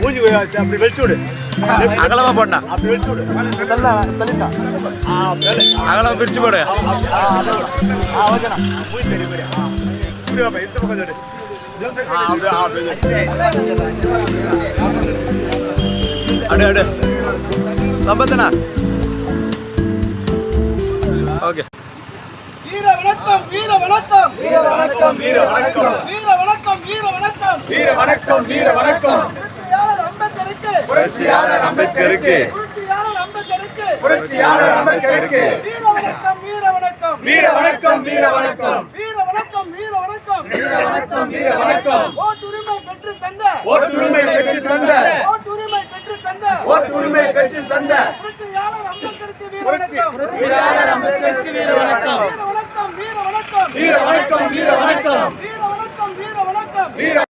மூஞ்சி அப்படி வெட்டி விடு அகலமா போடா அப்படி வெட்டி விடு தள்ளிட்டா. அகலமா பிரிச்சு போடு. ஓகேண்ணா. மூஞ்சி பெரிய பெரிய அடு அடு. சம்பந்தனா ஓகே. வீர வணக்கம் வீர வணக்கம். வீர வணக்கம் வீர வணக்கம். வணக்கம் வீர வணக்கம். புரட்சியாளர் அம்பேத்கருக்கு. புரட்சியாளர் அம்பேத்கருக்கு. வீர வணக்கம் வீர வணக்கம். தந்த. ஓட்டுரிமை பெற்று தந்த. ஓட்டுரிமை பெற்று தந்த. வீர வணக்கம். வீர வணக்கம். வீர வணக்கம் வீர வணக்கம். வீர வணக்கம் வீர வணக்கம். வீர வணக்கம் வீர வணக்கம். வீர